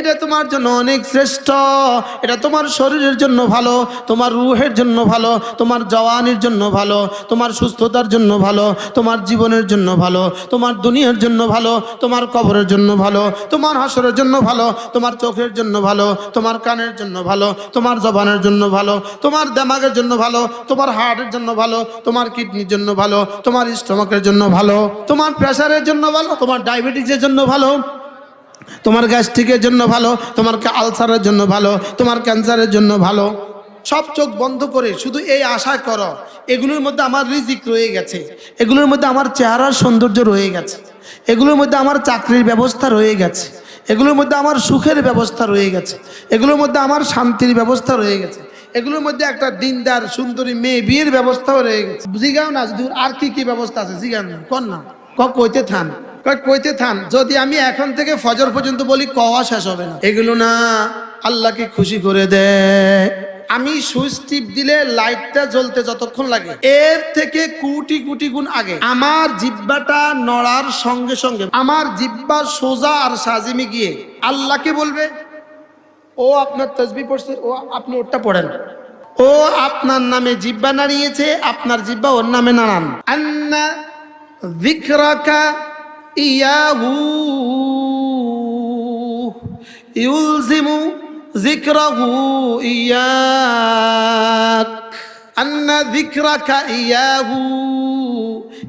এটা তোমার জন্য অনেক শ্রেষ্ঠ এটা তোমার শরীরের জন্য ভালো তোমার রুহের জন্য ভালো তোমার জওয়ানের জন্য ভালো তোমার সুস্থতার জন্য ভালো তোমার জীবনের জন্য ভালো তোমার দুনিয়ার জন্য ভালো তোমার কবরের জন্য ভালো তোমার হাসরের জন্য ভালো তোমার চোখের জন্য ভালো তোমার কানের জন্য ভালো তোমার জবানের জন্য ভালো তোমার দেমাগের জন্য ভালো তোমার হার্টের জন্য ভালো তোমার কিডনির জন্য ভালো তোমার স্টমাকের জন্য ভালো তোমার প্রেশারের জন্য ভালো তোমার ডায়াবেটিসের জন্য ভালো তোমার গ্যাস্ট্রিকের জন্য ভালো, তোমার আলসারের জন্য ভালো, তোমার ক্যান্সারের জন্য ভালো। সব চোখ বন্ধ করে শুধু এই আশা করো, এগুলোর মধ্যে আমার রিজিক রয়ে গেছে, এগুলোর মধ্যে আমার চেহারার সৌন্দর্য রয়ে গেছে, এগুলোর মধ্যে আমার চাকরির ব্যবস্থা রয়ে গেছে, এগুলোর মধ্যে আমার সুখের ব্যবস্থা রয়ে গেছে, এগুলোর মধ্যে আমার শান্তির ব্যবস্থা রয়ে গেছে, এগুলোর মধ্যে একটা দিনদার, সুন্দরী মেয়ে বিয়ের ব্যবস্থাও রয়ে গেছে। জিগাও না আর কি কি ব্যবস্থা আছে? জিগান না কর না কইতে থান। কইতে থান যদি আমি এখন থেকে ফজর পর্যন্ত বলি কওয়া শেষ হবে না। এগুলো না আল্লাহকে খুশি করে দেয়। আমি সুইচ টিপ দিলে লাইটটা জ্বলতে যতক্ষণ লাগে। এর থেকে কোটি কোটি গুণ আগে। আমার জিব্বাটা নড়ার সঙ্গে সঙ্গে আমার জিব্বা সোজা আর সাজিমে গিয়ে আল্লাহকে বলবে ও আপনার তসবি পড়ছে ও আপনি ওরটা পড়েন। ও আপনার নামে জিব্বা নাড়িয়েছে আপনার জিব্বা ওর নামে নাড়ান। আন্না যিকরাকা ইয়াহু ইউলজিমু যিকরাহু ইয়াক আন্না যিকরাকা ইয়াহু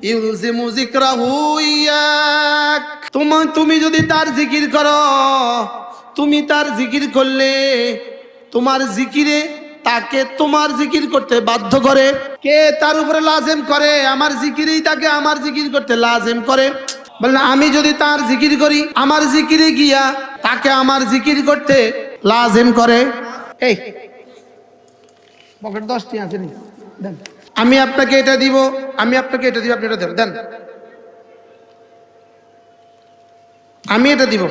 ইউলজিমু যিকরাহু ইয়াক তুমি তুমি যদি তার জিকির করো, তুমি তার জিকির করলে, তোমার জিকিরে তাকে তোমার জিকির করতে বাধ্য করে। কে তার উপরে লাজেম করে? আমার জিকিরেই তাকে আমার জিকির করতে লাজেম করে। বললেন আমি যদি তার জিকির করি, আমার জিকিরে গিয়া তাকে আমার জিকির করতে লাজেম করে। এই, পকেট দশটি আছে নি? দেন। আমি আপনাকে এটা দিব, আমি আপনাকে এটা দিব, আপনি এটা দেন দেন। আমি এটা দিব।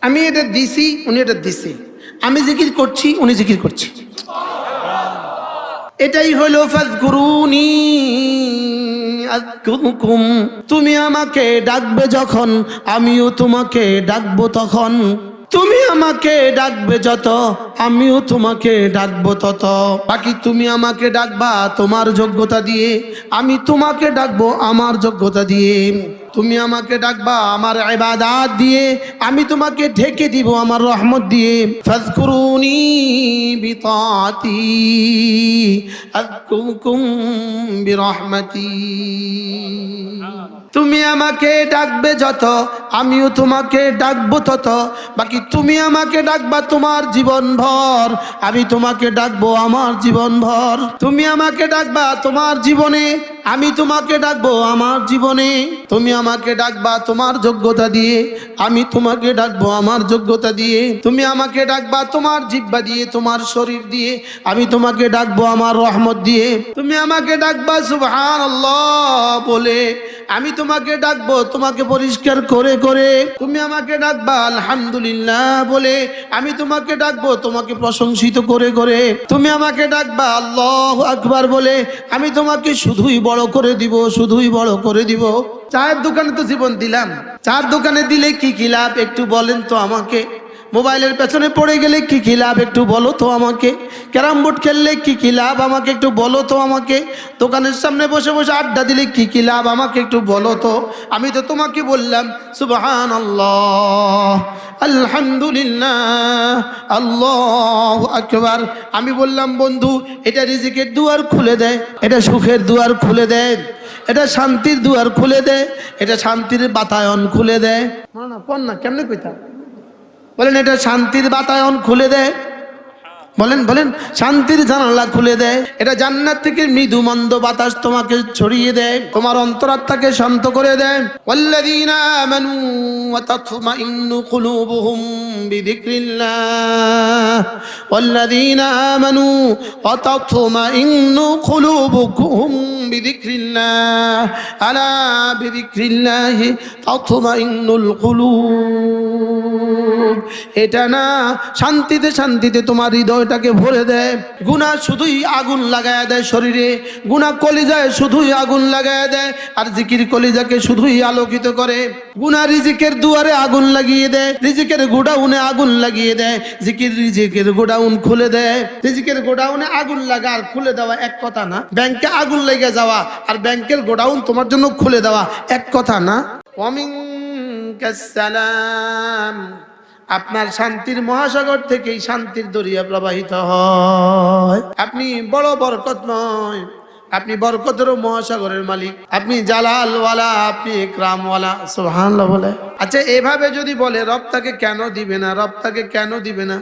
আমি এটা দিছি, উনি এটা দিছি। আমি জিকির করছি, উনি জিকির করছি। এটাই হলো ফাজকুরুনি। আযকুরুকুম তুমি আমাকে ডাকবে যখন আমিও তোমাকে ডাকবো তখন। তুমি আমাকে ডাকবে যত, আমিও তোমাকে ডাকবো তত। বাকি তুমি আমাকে ডাকবা তোমার যোগ্যতা দিয়ে, আমি তোমাকে ডাকবো আমার যোগ্যতা দিয়ে। তুমি আমাকে ডাকবা আমার ইবাদাত দিয়ে, আমি তোমাকে ঢেকে দিব আমার রহমত দিয়ে। ফাজকুরুনি বিতাতি আযকুরকুম বিরহমাতি। তুমি আমাকে ডাকবে যত, আমিও তোমাকে ডাকবো তত। বাকি তুমি আমাকে ডাকবা তোমার জীবন ভর আমি তোমাকে ডাকবো আমার জীবন ভর তুমি আমাকে ডাকবা তোমার জীবনে, আমি তোমাকে ডাকবো আমার জীবনে। তুমি আমাকে ডাকবা তোমার যোগ্যতা দিয়ে, আমি তোমাকে ডাকবো আমার যোগ্যতা দিয়ে। তুমি আমাকে ডাকবা তোমার জিব্বা দিয়ে, তোমার শরীর দিয়ে, আমি তোমাকে ডাকবো আমার রহমত দিয়ে। তুমি আমাকে ডাকবা সুবহান বলে আমি তোমাকে ডাকবো, তোমাকে পরিষ্কার করে করে। তুমি আমাকে ডাকবা, আলহামদুলিল্লাহ বলে। আমি তোমাকে ডাকবো, তোমাকে প্রশংসিত করে করে। তুমি আমাকে ডাকবা, আল্লাহ আকবার বলে। আমি তোমাকে শুধুই বড় করে দিব, শুধুই বড় করে দিব। চায়ের দোকানে তো জীবন দিলাম। চার দোকানে দিলে কি কি লাভ, একটু বলেন তো আমাকে। মোবাইলের পেছনে পড়ে গেলে কি কি লাভ একটু বলো তো আমাকে? ক্যারাম বোর্ড খেললে কি কি লাভ আমাকে একটু বলো তো আমাকে? দোকানের সামনে বসে বসে আড্ডা দিলে কি কি লাভ আমাকে একটু বলো তো? আমি তো তোমাকে বললাম সুবহান আল্লাহ আলহামদুলিল্লাহ, আল্লাহ আকবার। আমি বললাম, বন্ধু, এটা রিজিকের দুয়ার খুলে দেয় এটা সুখের দুয়ার খুলে দেয় এটা শান্তির দুয়ার খুলে দেয় এটা শান্তির বাতায়ন খুলে দেয় না না না, কেমনে কইতা বলেন এটা শান্তির বাতায়ন খুলে দেয় বলেন বলেন শান্তির জানালা খুলে দেয় এটা জান্নাত থেকে মৃদু মন্দ বাতাস তোমাকে ছড়িয়ে দেয় তোমার অন্তরাত্মাকে শান্ত করে দেয় والذين آمنوا وتطمئن قلوبهم بذكر الله والذين آمنوا وتطمئن قلوبهم بذكر الله ألا بذكر الله تطمئن القلوب এটা না শান্তিতে শান্তিতে তোমার হৃদয়টাকে ভরে দেয় গুণা শুধুই আগুন লাগায় দেয় শরীরে গুণা কলিজায় শুধুই আগুন লাগায় দেয় আর জিকির কলিজাকে শুধুই আলোকিত করে গুণা রিজিকের দুয়ারে আগুন লাগিয়ে দেয় রিজিকের গোডাউনে আগুন লাগিয়ে দেয় জিকির রিজিকের গোডাউন খুলে দেয় রিজিকের গোডাউনে আগুন লাগা আর খুলে দেওয়া এক কথা না ব্যাংকে আগুন লেগে যাওয়া আর ব্যাংকের গোডাউন তোমার জন্য খুলে দেওয়া। এক কথা না? আপনার শান্তির মহাসাগর থেকেই শান্তির দরিয়া প্রবাহিত হয়। আপনি বড় বরকত নয়। আপনি বরকতেরও মহাসাগরের মালিক। আপনি জালালওয়ালা, আপনি ইকরামওয়ালা সুবহানাল্লাহ বলে। আচ্ছা এভাবে যদি বলে, রব তাকে কেন দিবে না? রব তাকে কেন দিবে না?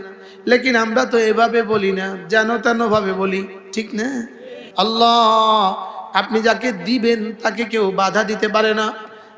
লেকিন আমরা তো এভাবে বলি না, যেন তেন ভাবে বলি। ঠিক না? আল্লাহ আপনি যাকে দিবেন, তাকে কেউ বাধা দিতে পারে না।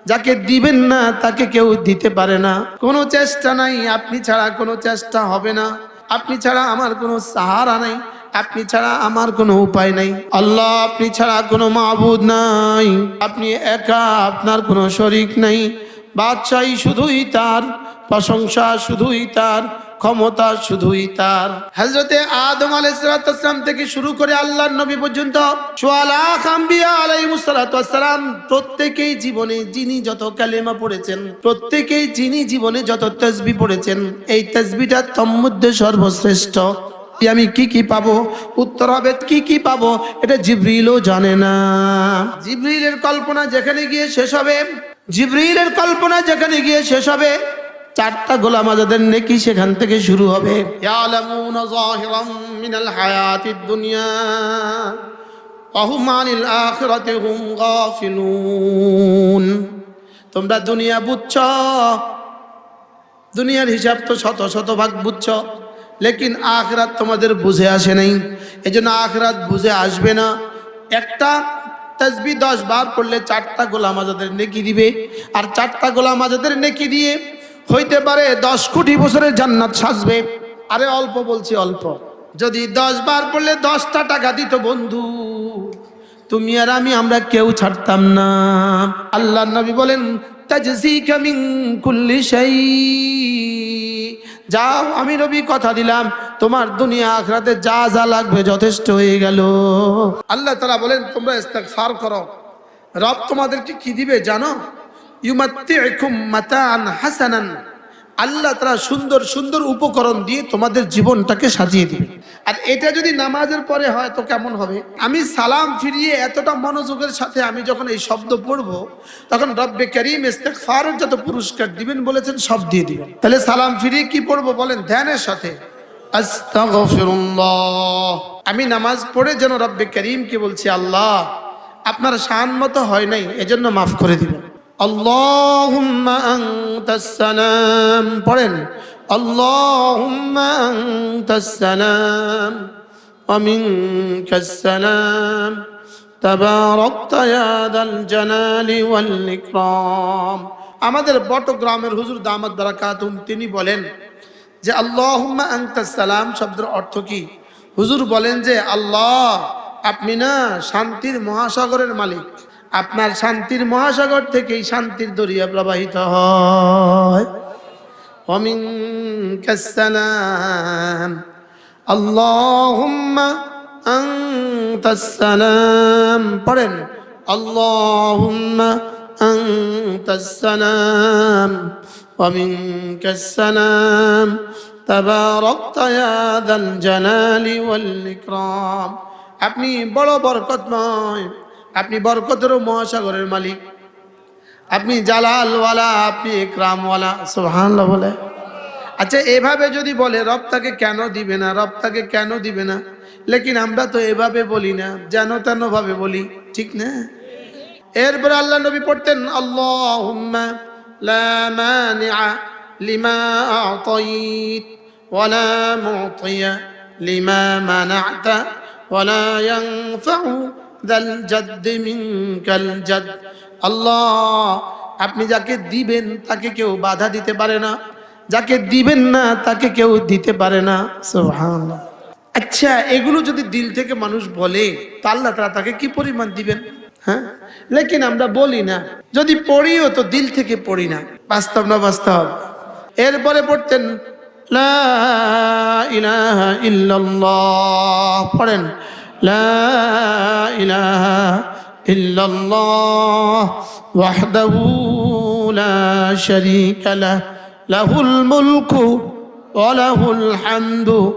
যাকে দিবেন না, তাকে কেউ দিতে পারে না। কোনো চেষ্টা নাই, আপনি ছাড়া কোনো চেষ্টা হবে না। আপনি ছাড়া আমার কোনো সাহারা নাই, আপনি ছাড়া আমার কোনো উপায় নাই। আল্লাহ, আপনি ছাড়া কোনো মাহবুদ নাই। আপনি একা আপনার কোনো শরিক নাই। বাদশাহী শুধুই তার, প্রশংসা শুধুই তার ক্ষমতা শুধুই তার। হজরতে আদম আলাইসালাম থেকে শুরু করে আল্লাহ নবী পর্যন্ত প্রত্যেকেই জীবনে যিনি যত কালেমা পড়েছেন, প্রত্যেকেই যিনি জীবনে যত তসবি পড়েছেন, এই তসবিটা তন্মধ্যে সর্বশ্রেষ্ঠ। আমি কি কি পাবো? উত্তর হবে, কি কি পাবো? এটা জিব্রিলও জানে না। জিব্রিলের কল্পনা যেখানে গিয়ে শেষ হবে, জিব্রিলের কল্পনা যেখানে গিয়ে শেষ হবে চারটা গোলাম আজাদের নেকি সেখান থেকে শুরু হবে। তোমরা দুনিয়া বুঝছ? দুনিয়ার হিসাব তো শত শত ভাগ বুঝছ, লেকিন আখরাত তোমাদের বুঝে আসে নাই। এই জন্য আখরাত বুঝে আসবে না। একটা তসবি দশ বার পড়লে চারটা গোলাম আজাদের নেকি দিবে, আর চারটা গোলাম আজাদের নেকি দিয়ে হইতে পারে দশ কোটি বছরের জান্নাত সাজবে। আরে অল্প বলছি অল্প। যদি দশ বার পড়লে দশটা টাকা দিত বন্ধু, তুমি আর আমি আমরা কেউ ছাড়তাম না। আল্লাহ নবী বলেন যাও, আমি নবী কথা দিলাম, তোমার দুনিয়া আখরাতে যা যা লাগবে যথেষ্ট হয়ে গেল। আল্লাহ তালা বলেন, তোমরা ইস্তেগফার করো। রব তোমাদেরকে কি দিবে জানো? হাসানান। আল্লাহ তারা সুন্দর সুন্দর উপকরণ দিয়ে তোমাদের জীবনটাকে সাজিয়ে দিবে। আর এটা যদি নামাজের পরে হয় তো কেমন হবে? আমি সালাম ফিরিয়ে এতটা মনোযোগের সাথে আমি যখন এই শব্দ পড়ব, তখন রব্বে করিম ইস্তেগফারের যত পুরস্কার দিবেন বলেছেন, সব দিয়ে দিবেন। তাহলে সালাম ফিরিয়ে কি পড়ব বলেন? ধ্যানের সাথে। আমি নামাজ পড়ে যেন রব্বে করিমকে বলছি, আল্লাহ, আপনার শান মতো হয় নাই, এজন্য মাফ করে দিবেন। আল্লাহুম্মা আনতাস সালাম। পড়েন জালালি ওয়াল আমাদের বটগ্রামের হুজুর দামাত বারাকাতুম তিনি বলেন যে, আল্লাহুম্মা সালাম শব্দের অর্থ কি? হুজুর বলেন যে, আল্লাহ, আপনি না শান্তির মহাসাগরের মালিক। আপনার শান্তির মহাসাগর থেকেই শান্তির দরিয়া প্রবাহিত হয় ومنك السلام اللهم أنت السلام পড়েন اللهم أنت السلام ومنك السلام تباركت يا ذا الجلال والإكرام আপনি বড় বরকত নয় আপনি বরকতেরও মহাসাগরের মালিক। আপনি জালালওয়ালা, আপনি ইকরামওয়ালা সুবহানাল্লাহ বলে। আচ্ছা এভাবে যদি বলে, রব তাকে কেন দিবে না, রব তাকে কেন দিবে না? লেকিন আমরা তো এভাবে বলি না, যেন তেন ভাবে বলি, ঠিক না? এরপরে আল্লাহ নবী পড়তেন মানিআ লিমা আ'তাইত ওয়ালা মু'তিয়া লিমা মানা'তা ওয়ালা আল্লাহ, আপনি যাকে দিবেন তাকে কেউ বাধা দিতে পারে না। যাকে দিবেন না তাকে কেউ দিতে পারে না। সোহান আচ্ছা এগুলো যদি দিল থেকে মানুষ বলে, তা তারা তাকে কি পরিমাণ দিবেন? হ্যাঁ? লেকিন আমরা বলি না। যদি পড়িও তো দিল থেকে পড়ি না। বাস্তব না বাস্তব? এরপরে পড়তেন পড়েন لا إله إلا الله وحده لا شريك له له الملك وله الحمد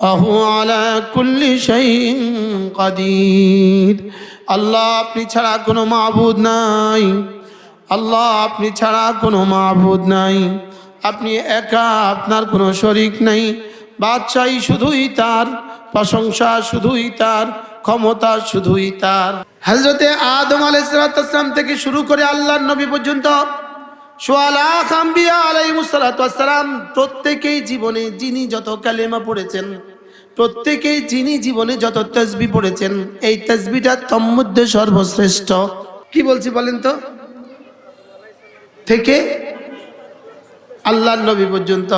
وهو على كل شيء قدير আল্লাহ আপনি ছাড়া কোনো মাহবুদ নাই। আল্লাহ আপনি ছাড়া কোনো মাহবুদ নাই। আপনি একা আপনার কোনো শরিক নাই। বাদশাহী শুধুই তার। প্রশংসা শুধুই তার, ক্ষমতা শুধুই তার। হজরতে আদম আলাইসালাম থেকে শুরু করে আল্লাহর নবী পর্যন্ত আলাইমুসালাম প্রত্যেকেই জীবনে যিনি যত কালেমা পড়েছেন, প্রত্যেকেই যিনি জীবনে যত তসবি পড়েছেন, এই তসবিটা তন্মধ্যে সর্বশ্রেষ্ঠ। কি বলছি বলেন তো? থেকে আল্লাহর নবী পর্যন্ত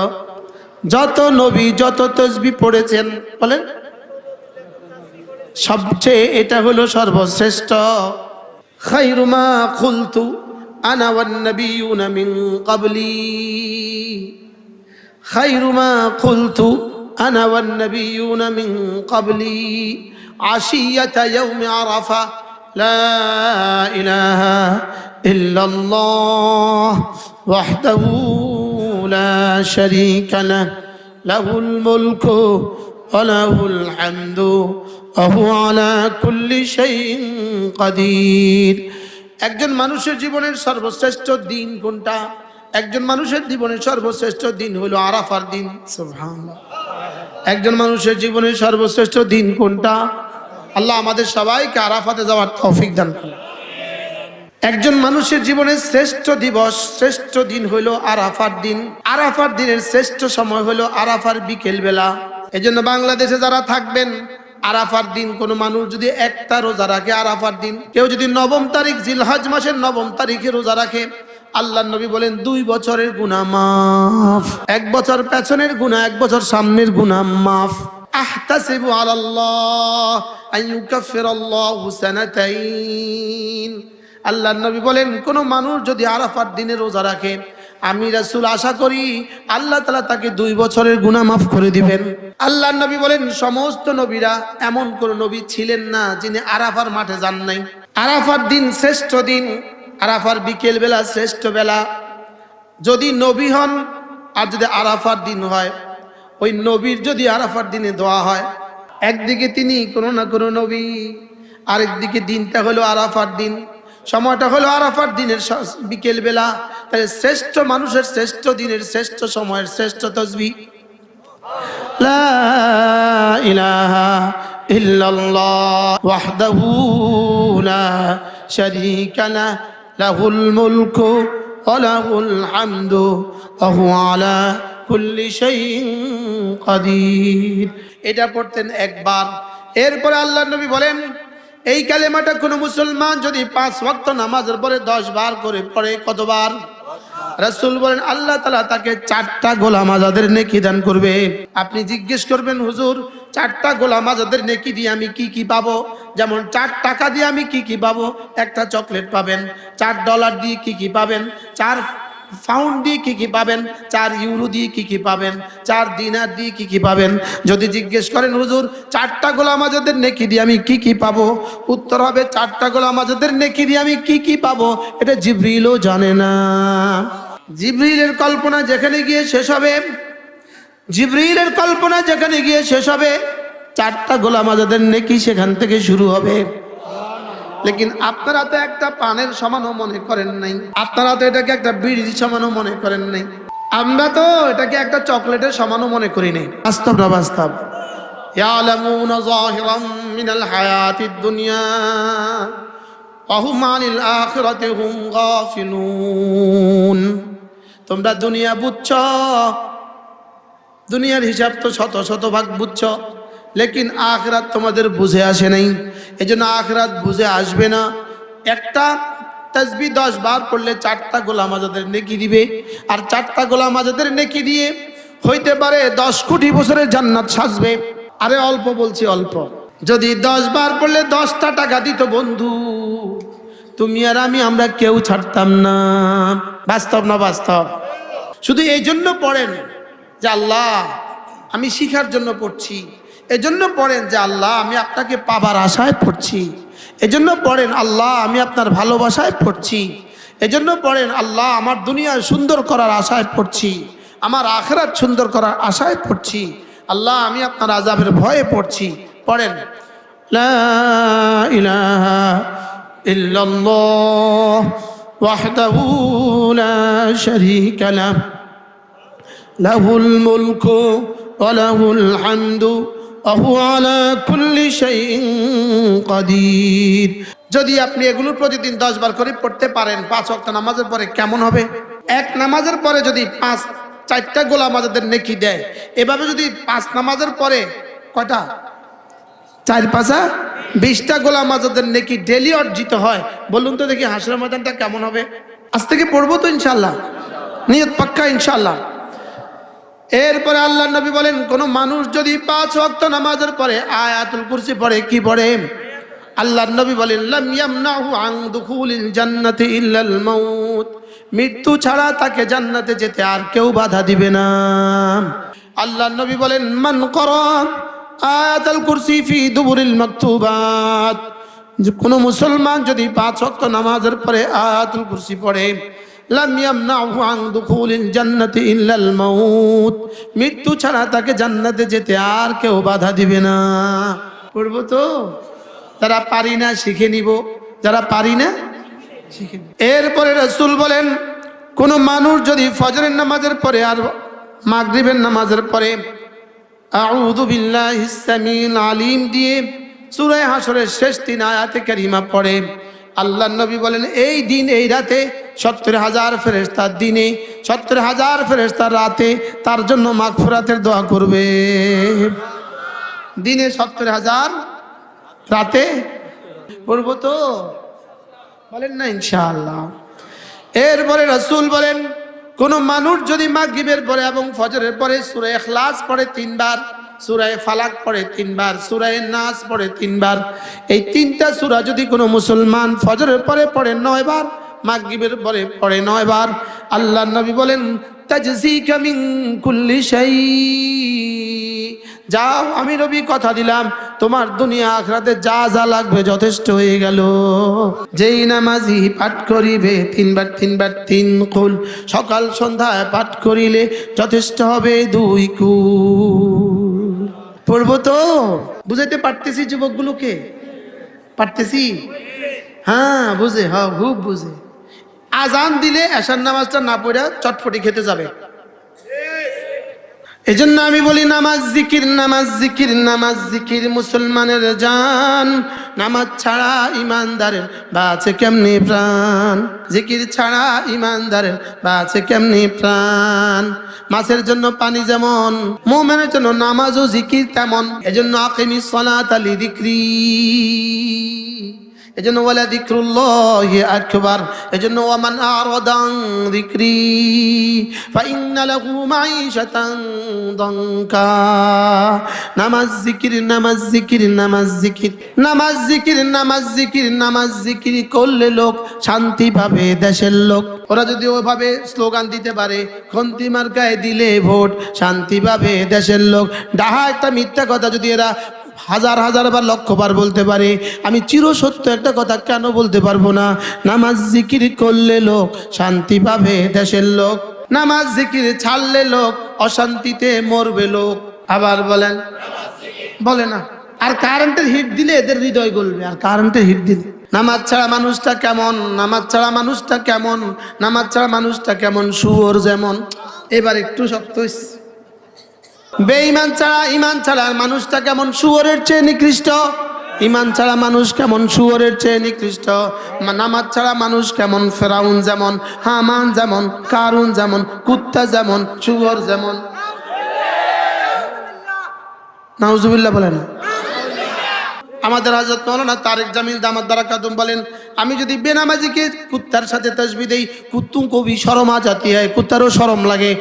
যত নবী যত তসবি পড়েছেন, বলেন। সবচেয়ে এটা হলো সর্বশ্রেষ্ঠ। খাইরুমা খুলতু আনা ওয়ান নবিয়ুনা মিন ক্বাবলি। খাইরুমা খুলতু আনা ওয়ান নবিয়ুনা মিন ক্বাবলি। আশিয়াতা ইয়াউমি আরাফা, লা ইলাহা ইল্লাল্লাহ, ওয়াহদাহু লা শারীকা লাহ লাহুল মুলকু ওয়া লাহুল হামদু। কুল্লি একজন মানুষের জীবনের সর্বশ্রেষ্ঠ দিন কোনটা? একজন মানুষের জীবনের সর্বশ্রেষ্ঠ দিন হলো আরাফার দিন। একজন মানুষের জীবনের সর্বশ্রেষ্ঠ দিন কোনটা? আল্লাহ আমাদের সবাইকে আরাফাতে যাওয়ার তৌফিক দান করুন। একজন মানুষের জীবনের শ্রেষ্ঠ দিবস, শ্রেষ্ঠ দিন হইল আরাফার দিন। আরাফার দিনের শ্রেষ্ঠ সময় হইল আরাফার বিকেল বেলা এজন্য বাংলাদেশে যারা থাকবেন আরাফার দিন, কোনো মানুষ যদি একটা রোজা রাখে আরাফার দিন, কেউ যদি নবম তারিখ জিলহজ মাসের নবম তারিখে রোজা রাখে আল্লাহ নবী বলেন, দুই বছরের গুনাহ মাফ। এক বছর পেছনের গুনাহ, এক বছর সামনের গুনাহ মাফ। আহতাসিবু আল্লাহ নবী বলেন, কোন মানুষ যদি আরাফার দিনে রোজা রাখে আমি রাসুল আশা করি আল্লাহ তালা তাকে দুই বছরের গুনাহ মাফ করে দিবেন। আল্লাহ নবী বলেন, সমস্ত নবীরা এমন কোন নবী ছিলেন না যিনি আরাফার মাঠে যান নাই। আরাফার দিন শ্রেষ্ঠ দিন, আরাফার বিকেল বেলা শ্রেষ্ঠ বেলা। যদি নবী হন, আর যদি আরাফার দিন হয়, ওই নবীর যদি আরাফার দিনে দোয়া হয়, একদিকে তিনি কোনো না কোনো নবী, আরেকদিকে দিনটা হলো আরাফার দিন। সময়টা হলো আরাফার দিনের বিকেলবেলা। তাহলে শ্রেষ্ঠ মানুষের শ্রেষ্ঠ দিনের শ্রেষ্ঠ সময়ের শ্রেষ্ঠ তসবি। এটা পড়তেন একবার। এরপরে আল্লাহ নবী বলেন এই কালেমাটা কোনো মুসলমান যদি পাঁচ ভক্ত নামাজের পরে দশ বার করে পড়ে কতবার? রাসূল বলেন, আল্লাহ তালা তাকে চারটা গোলাম আজাদের নেকি দান করবে। আপনি জিজ্ঞেস করবেন, হুজুর, চারটা গোলাম আজাদের নেকি দিয়ে আমি কি কি পাবো? যেমন চার টাকা দিয়ে আমি কি কি পাবো? একটা চকলেট পাবেন, চার ডলার দিয়ে কি কি পাবেন? চার ফাউন্ড দিয়ে কি কি পাবেন? চার ইউরো দিয়ে কি কি পাবেন? চার দিনার দিয়ে কি কি পাবেন? যদি জিজ্ঞেস করেন, হুজুর, চারটা গোলাম আজাদের নেকি দিয়ে আমি কি কি পাবো? উত্তর হবে, চারটা গোলাম আজাদের নেকি দিয়ে আমি কি কি পাবো? এটা জিব্রিলও জানে না। জিব্রিলের কল্পনা যেখানে গিয়ে শেষ হবে, জিব্রিলের কল্পনা যেখানে গিয়ে শেষ হবে, চারটা গোলাম আজাদের নেকি সেখান থেকে শুরু হবে। লেকিন আপনারা তো একটা পানের সমানও মনে করেন নাই আপনারা তো এটাকে একটা বিড়ির সমানও মনে করেন নাই আমরা তো এটাকে একটা চকলেটের সমানও মনে করি নাই বাস্তব না বাস্তব يعلمون ظاهرا من الحياة الدنيا وهم عن الآخرة هم غافلون তোমরা দুনিয়া বুঝছ দুনিয়ার হিসাব তো শত শত ভাগ বুঝছ লেকিন আখরাত তোমাদের বুঝে আসে নাই। এই জন্য আখরাত বুঝে আসবে না। একটা তসবি দশ বার করলে চারটা গোলাম আজাদের নেকি দিবে। আর চারটা গোলাম আজাদের নেকি দিয়ে হইতে পারে দশ কোটি বছরের জান্নাত সাজবে। আরে অল্প বলছি অল্প। যদি দশ বার পড়লে দশটা টাকা দিত বন্ধু, তুমি আর আমি আমরা কেউ ছাড়তাম না। বাস্তব না বাস্তব? শুধু এই জন্য পড়েন যে আল্লাহ, আমি শিখার জন্য পড়ছি। এজন্য পড়েন যে, আল্লাহ, আমি আপনাকে পাবার আশায় পড়ছি। এজন্য পড়েন আল্লাহ, আমি আপনার ভালোবাসায় পড়ছি। এজন্য পড়েন আল্লাহ, আমার দুনিয়া সুন্দর করার আশায় পড়ছি। আমার আখরাত সুন্দর করার আশায় পড়ছি। আল্লাহ, আমি আপনার আজাবের ভয়ে পড়ছি। পড়েন, লা ইলাহা ইল্লাল্লাহ ওয়াহদাহু যদি আপনি এগুলো প্রতিদিন দশ বার করে পড়তে পারেন, পাঁচ ওয়াক্ত নামাজের পরে কেমন হবে? এক নামাজের পরে যদি পাঁচ, চারটা গোলাম আমাদের নেকি দেয়, এভাবে যদি পাঁচ নামাজের পরে কটা চার পাঁচা? বিশটা গোলাম মাজাদের নেকি ডেলি অর্জিত হয়। বলুন তো দেখি হাসরা ময়দানটা কেমন হবে? আজ থেকে পড়ব তো ইনশাল্লাহ। নিয়ত পাক্কা ইনশাল্লাহ। এরপরে আল্লাহ নবী বলেন, কোন মানুষ যদি পাঁচ ওয়াক্ত নামাজের পরে আয়াতুল কুরসি পড়ে, কি পড়ে? আল্লাহ নবী বলেন জান্নাতি ইল্লাল মাউত। মৃত্যু ছাড়া তাকে জান্নাতে যেতে আর কেউ বাধা দিবে না। আল্লাহ নবী বলেন, মান করা আয়াতুল কুরসি ফি দুবুরিল মাকতুবাত। কোনো মুসলমান যদি পাঁচ ওয়াক্ত নামাজের পরে আয়াতুল কুরসি পড়ে লাম ইয়ামনাহু আন দুখুলিল জান্নাতি ইল্লাল মাউত। মৃত্যু ছাড়া তাকে জান্নাতে যেতে আর কেউ বাধা দিবে না। পড়ব তো? যারা পারি না শিখে নিব। যারা পারি না শিখে এরপরে রসুল বলেন, কোন মানুষ যদি ফজরের নামাজের পরে আর মাগরিবের নামাজের পরে আউযু বিল্লাহিস সামিল আলিম দিয়ে সূরা হাসরের শেষ তিন আয়াতে কারিমা পড়ে আল্লাহ নবী বলেন, এই দিন, এই রাতে সত্তর হাজার ফেরেস্তার দিনে, সত্তর হাজার ফেরেস্তার রাতে তার জন্য মাগফিরাতের দোয়া করবে। দিনে সত্তর হাজার রাতে পড়ব তো? বলেন না, ইনশাআল্লাহ। এরপরে রসুল বলেন, কোন মানুষ যদি মাগরিবের পরে এবং ফজরের পরে সুরে এখলাস পড়ে তিনবার সুরায় ফালাক পড়ে তিনবার, সুরায় নাস পড়ে তিনবার। এই তিনটা সুরা যদি কোনো মুসলমান ফজরের পরে পড়ে নয়বার, মাগরিবের পরে পড়ে নয়বার, আল্লাহ নবী বলেন তাজসিকা মিন কুল্লি শাই যাও, আমি রবি, কথা দিলাম, তোমার দুনিয়া আখরাতে যা যা লাগবে যথেষ্ট হয়ে গেল। যেই নামাজি পাঠ করিবে, তিনবার তিনবার, তিন কুল। সকাল, সন্ধ্যায় পাঠ করিলে যথেষ্ট হবে দুই কুল। পড়ব তো। বুঝাইতে পারতেছি যুবকগুলোকে? পারতেছি? হ্যাঁ বুঝে হ্যাঁ খুব বুঝে। আজান দিলে এশার নামাজটা না পড়ে চটফটি খেতে যাবে। এজন্য আমি বলি, নামাজ জিকির নামাজ জিকির নামাজ জিকির মুসলমানের জান। নামাজ ছাড়া ইমানদারের বাঁচে কেমনি প্রাণ? জিকির ছাড়া ইমানদারের বাঁচে কেমনি প্রাণ? মাছের জন্য পানি যেমন, মোমেনের জন্য নামাজ ও জিকির তেমন। এজন্য আকিমি সলাত আলি দিক্রি। এজন্য ওয়ালা যিকরুল্লাহি আকবার, এজন্য ওয়ামান আরাদান যিকরি ফাইন্না লাহু মাঈশাতান দানকা নামাজ জিকির নামাজ জিকির নামাজ জিকির নামাজ জিকির নামাজ জিকির নামাজ জিকির করলে লোক শান্তি পাবে দেশের লোক। ওরা যদি ওভাবে স্লোগান দিতে পারে, খন্তি মার্কায় দিলে ভোট শান্তি পাবে দেশের লোক। ডাহা একটা মিথ্যা কথা যদি এরা হাজার হাজার বার লক্ষ বার বলতে পারে। আমি চিরসত্য একটা কথা কেন বলতে পারব না? নামাজ জিকির করলে লোক শান্তি পাবে দেশের লোক। নামাজ জিকির ছাড়লে লোক অশান্তিতে মরবে লোক। আবার বলেন, বলে না, আর কারেন্টের হিট দিলে এদের হৃদয় গলবে, আর কারেন্টের হিট দিলে। নামাজ ছাড়া মানুষটা কেমন? নামাজ ছাড়া মানুষটা কেমন? নামাজ ছাড়া মানুষটা কেমন? সুয়োর যেমন। এবার একটু শক্ত হইছে। বেঈমান ছাড়া ইমান ছাড়া মানুষটা কেমন শুয়োরের চেয়ে নিকৃষ্ট? ইমান ছাড়া মানুষ কেমন শুয়োরের চেয়ে নিকৃষ্ট? নামাজ ছাড়া মানুষ কেমন ফেরাউন যেমন, হামান যেমন, কারুন যেমন, কুত্তা যেমন, শুয়োর যেমন। নাউজুবিল্লাহ বলে না আমাদের হাজরত মৌলানা তারেক জামিল দামাত দ্বারা কাদম বলেন, আমি যদি বেনামাজিকে কুত্তার সাথে তসবি দেই, কুত্তুম কবি শরমা জাতি হয়, কুত্তারও শরম লাগে।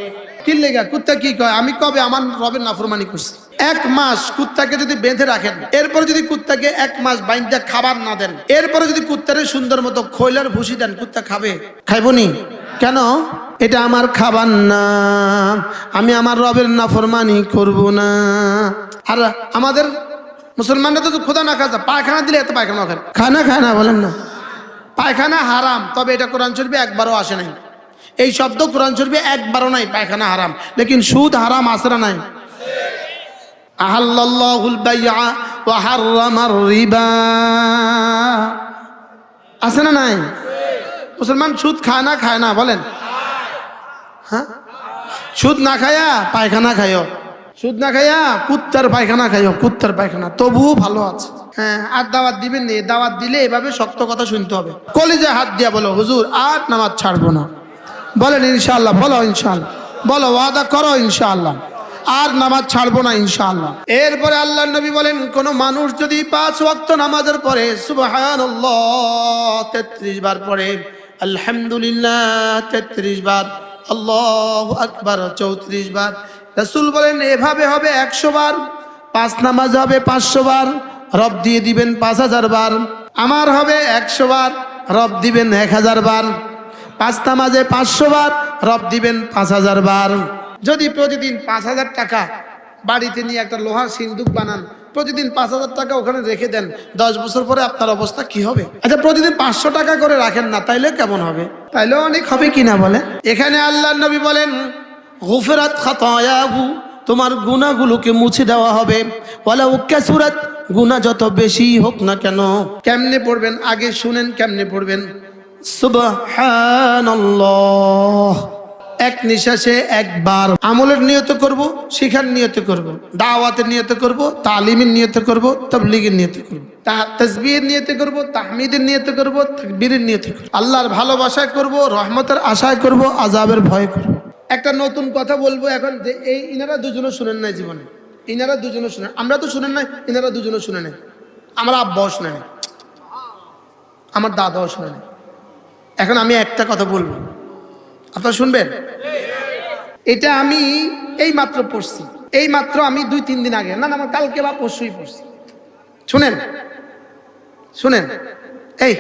কি লেগা? কুত্তা কি কয়? আমি কবে আমার রবের নাফরমানি করছি? এক মাস কুত্তাকে যদি বেঁধে রাখেন, এরপরে যদি কুত্তাকে এক মাস বাইন্দা খাবার না দেন, এরপরে যদি কুত্তারে সুন্দর মতো খৈলার ভুসি দেন, কুত্তা খাবে? খাইবনি কেন? এটা আমার খাবার না। আমি আমার রবের নাফরমানি করব না। আর আমাদের মুসলমানরা তো খোদা না খাজা পায়খানা দিলে এত পায়খানা খায়? খানা খায় না, বলেন না। পায়খানা হারাম, তবে এটা কোরআন শরীফে একবারও আসে নাই। এই শব্দ কোরআন শরীফে একবারও নাই, পায়খানা হারাম। লেকিন সুদ হারাম আসরা নাই। আহাল্লাহুল বাইআ ওয়া হাররামার রিবা। আছে না নাই? মুসলমান সুদ খায় না খায় না, বলেন। হ্যাঁ? সুদ না খায়া পায়খানা খাইও সুদ না খাইয়া কুত্তার পায়খানা খাইও কুত্তার পায়খানা। তবুও ভালো আছে। হ্যাঁ আর দাওয়াত দিবেন দাওয়াত দিলে এভাবে শক্ত কথা শুনতে হবে। কলেজে হাত দিয়া বলো, হুজুর, আর নামাজ ছাড়বো না। বলেন ইনশাল্লাহ বলো ইনশাআল্লাহ, বলো, ওয়াদা করো ইনশাআল্লাহ, আর নামাজ ছাড়বো না ইনশাআল্লাহ। এরপরে আল্লাহ নবী বলেন, কোন মানুষ যদি পাঁচ ওয়াক্ত নামাজের পরে তেত্রিশ বার পড়ে, আলহামদুলিল্লাহ, তেত্রিশ বার, আল্লাহ আকবার, চৌত্রিশ বার, রসুল বলেন, এভাবে হবে একশো বার, পাঁচ নামাজ হবে পাঁচশো বার, রব দিয়ে দিবেন পাঁচ হাজার বার, আমার হবে একশো বার, রব দিবেন এক হাজার বার পাঁচ নামাজে পাঁচশো বার, রব দিবেন পাঁচ হাজার বার। যদি প্রতিদিন পাঁচ হাজার টাকা বাড়িতে নিয়ে একটা লোহার সিন্দুক বানান, প্রতিদিন পাঁচ হাজার টাকা ওখানে রেখে দেন, দশ বছর পরে আপনার অবস্থা কি হবে? আচ্ছা প্রতিদিন পাঁচশো টাকা করে রাখেন না, তাইলে কেমন হবে? তাইলে অনেক হবে কিনা বলে এখানে আল্লাহ নবী বলেন, গুফরাত খাতায়াহু, তোমার গুনাহগুলোকে মুছে দেওয়া হবে। ওয়ালা উক্কাসুরাত গুনাহ যত বেশি হোক না কেন। কেমনে পড়বেন? আগে শুনেন, কেমনে পড়বেন? সুবহানাল্লাহ। এক নিঃশ্বাসে একবার আমলের নিয়ত করব, শিখার নিয়ত করব, দাওয়াতের নিয়ত করব, তালিমের নিয়ত করব, তবলিগের নিয়ত করব তসবিহের নিয়ত করব, তাহমিদের নিয়ত করব, তকবীরের নিয়ত করব। আল্লাহর ভালোবাসায় করব, রহমতের আশায় করব আজাবের ভয় করব। একটা নতুন কথা বলব এখন যে এই ইনারা দুজনে শুনেন নাই জীবনে। ইনারা দুজনে শুনেন, আমরা তো শুনেন নাই, ইনারা দুজনে শুনে নেই। আমার আব্বাও শুনে নেই। আমার দাদাও শুনে নেই। এখন আমি একটা কথা বলব। আপনারা শুনবেন? এটা আমি এই মাত্র পড়ছি। এই মাত্র আমি দুই, তিন দিন আগে। না না আমার কালকে বা পরশুই পড়ছি। শুনেন? শুনেন? এই,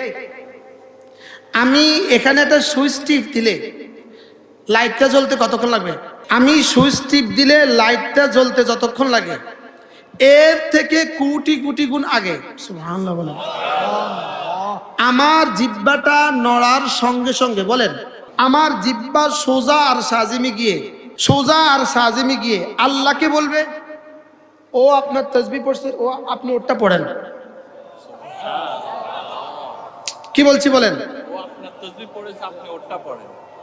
আমি এখানে একটা সুইচ টিপ দিলে লাইটটা জ্বলতে কতক্ষণ লাগবে? আমি সুইচ টিপ দিলে লাইটটা জ্বলতে যতক্ষণ লাগে। এর থেকে কোটি কোটি গুণ আগে। বলেন। আমার জিব্বাটা নড়ার সঙ্গে সঙ্গে বলেন আমার জিব্বা সোজা আর সাজিমি গিয়ে সোজা আর সাজিমি গিয়ে আল্লাহকে বলবে ও আপনার তসবি পড়ছে ও আপনি ওটা পড়েন। কি বলছি বলেন?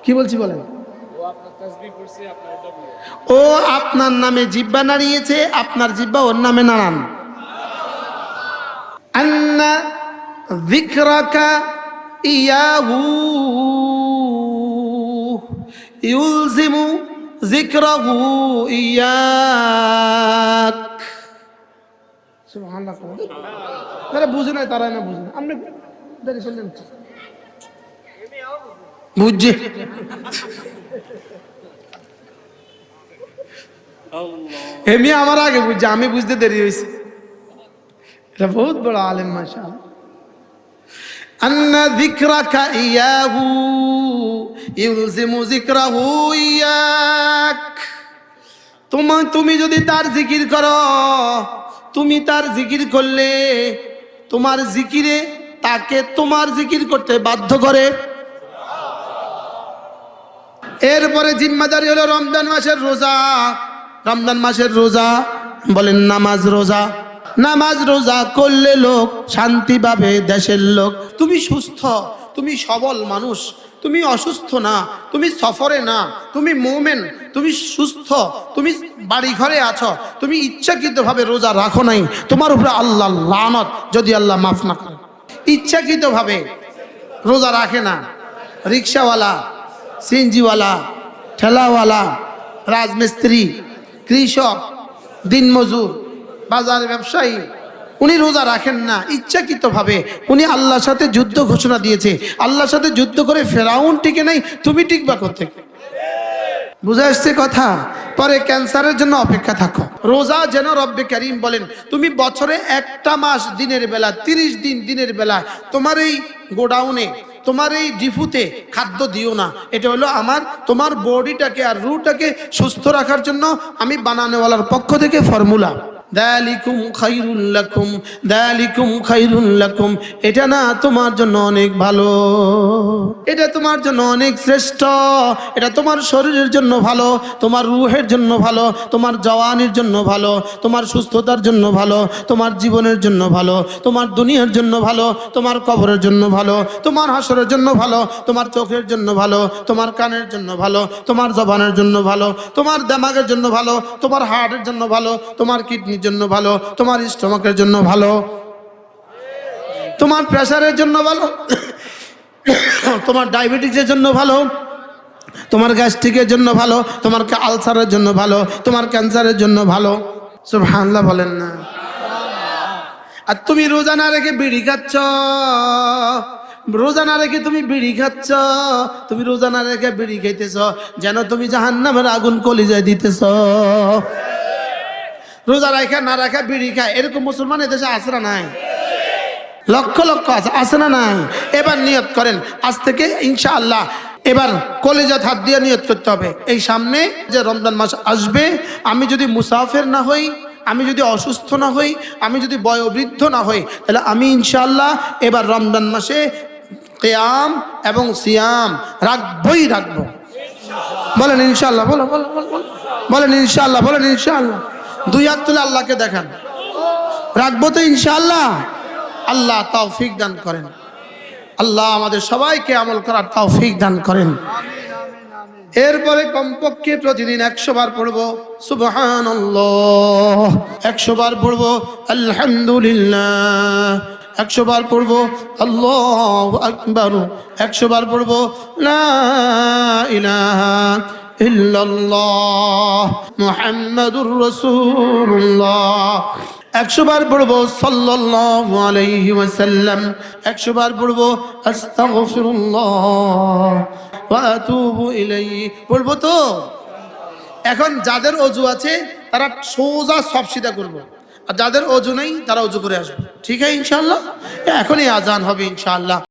কি বলছি বলেন? ও আপনার নামে জিব্বা নাড়িয়েছে আপনার জিব্বা ওর নামে নাড়ান। আন্না ইয়াহু ইউলজিমু যিকরাহু ইয়াক সুবহানাল্লাহ তারা বুঝে নাই তারা না বুঝে আপনি বুঝছি। এমনি আমার আগে বুঝছে, আমি বুঝতে দেরি হয়েছে। এটা বহুত বড় আলেম মাসা أن ذكرك إياه يلزم ذكره إياك তোমার তুমি যদি তার জিকির করো তুমি তার জিকির করলে তোমার জিকিরে তাকে তোমার জিকির করতে বাধ্য করে এরপরে জিম্মাদারি হলো রমজান মাসের রোজা রমজান মাসের রোজা বলেন নামাজ রোজা নামাজ রোজা করলে লোক শান্তি পাবে দেশের লোক। তুমি সুস্থ, তুমি সবল মানুষ, তুমি অসুস্থ না, তুমি সফরে না, তুমি মোমেন, তুমি সুস্থ, তুমি বাড়ি ঘরে আছো, তুমি ইচ্ছাকৃতভাবে রোজা রাখো নাই, তোমার উপরে আল্লাহ লানত যদি আল্লাহ মাফ না করে ইচ্ছাকৃতভাবে রোজা রাখে না। রিক্সাওয়ালা, সিএনজিওয়ালা, ঠেলাওয়ালা, রাজমিস্ত্রি, কৃষক, দিনমজুর বাজার ব্যবসায়ী, উনি রোজা রাখেন না, ইচ্ছাকৃতভাবে। উনি আল্লাহর সাথে যুদ্ধ ঘোষণা দিয়েছে। আল্লাহর সাথে যুদ্ধ করে ফেরাউন টিকে নাই, তুমি টিকবা কোথেকে বুঝে আসছে কথা? পরে ক্যান্সারের জন্য অপেক্ষা থাকো। রোজা যেন রব্বে করিম বলেন, তুমি বছরে একটা মাস দিনের বেলা, তিরিশ দিন দিনের বেলা, তোমার এই গোডাউনে, তোমার এই ডিফুতে খাদ্য দিও না। এটা হলো আমার, তোমার বডিটাকে আর রুটাকে সুস্থ রাখার জন্য আমি বানানোওয়ালার পক্ষ থেকে ফর্মুলা দালিকুম খাইরুল লাকুম দালিকুম খাইরুল লাকুম এটা না তোমার জন্য অনেক ভালো এটা তোমার জন্য অনেক শ্রেষ্ঠ এটা তোমার শরীরের জন্য ভালো তোমার রুহের জন্য ভালো তোমার জওয়ানির জন্য ভালো তোমার সুস্থতার জন্য ভালো তোমার জীবনের জন্য ভালো তোমার দুনিয়ার জন্য ভালো তোমার কবরের জন্য ভালো তোমার হাসরের জন্য ভালো তোমার চোখের জন্য ভালো তোমার কানের জন্য ভালো তোমার জবানের জন্য ভালো তোমার দেমাগের জন্য ভালো তোমার হার্টের জন্য ভালো তোমার কিডনির জন্য ভালো, তোমার স্টমাকের জন্য ভালো, তোমার প্রেশারের জন্য ভালো, তোমার ডায়াবেটিসের জন্য ভালো, তোমার গ্যাস্ট্রিকের জন্য ভালো, তোমার আলসারের জন্য ভালো, তোমার ক্যান্সারের জন্য ভালো। সব হানলা বলেন না। আর তুমি রোজা না রেখে বিড়ি খাচ্ছ? রোজা না রেখে তুমি বিড়ি খাচ্ছ? তুমি রোজা না রেখে বিড়ি খাইতেছ? যেন তুমি জাহান্নামের আগুন কলিজায় দিতেছ। রোজা রাখা না রাখা বিড়ি খায়। এরকম মুসলমান এদেশে আসে না নাই? লক্ষ লক্ষ আছে আছে না নাই? এবার নিয়ত করেন, আজ থেকে ইনশাআল্লাহ এবার কলেজাত হাত দিয়ে নিয়ত করতে হবে। এই সামনে যে রমজান মাস আসবে, আমি যদি মুসাফের না হই, আমি যদি অসুস্থ না হই, আমি যদি বয়োবৃদ্ধ না হই, তাহলে আমি ইনশাআল্লাহ এবার রমজান মাসে কেয়াম এবং সিয়াম রাখবই রাখব। বলেন ইনশাআল্লাহ বলো বলো। বলেন ইনশাআল্লাহ বলেন ইনশাআল্লাহ। দুই হাত তুলে আল্লাহকে দেখান। রাখব তো ইনশাআল্লাহ। আল্লাহ তৌফিক দান করেন। আল্লাহ আমাদের সবাইকে আমল করার তৌফিক দান করেন। এরপরে কমপক্ষে প্রতিদিন একশো বার পড়ব সুবহান একশো বার পড়ব, আলহামদুলিল্লাহ। একশো বার পড়ব, আল্লাহ একশো বার পড়ব ইলাহা ইল্লাল্লাহ মুহাম্মাদুর রাসূলুল্লাহ। একশো বার পড়ব সাল্লাল্লাহু আলাইহি ওয়াসাল্লাম। একশো বার পড়ব আস্তাগফিরুল্লাহ ওয়া আতুবু ইলাইহি। পড়ব তো? এখন যাদের অজু আছে, তারা সোজা সব সিধা করব। আর যাদের অজু নেই, তারা অজু করে আসবে। ঠিক আছে ইনশাল্লাহ এখনই আজান হবে ইনশাআল্লাহ।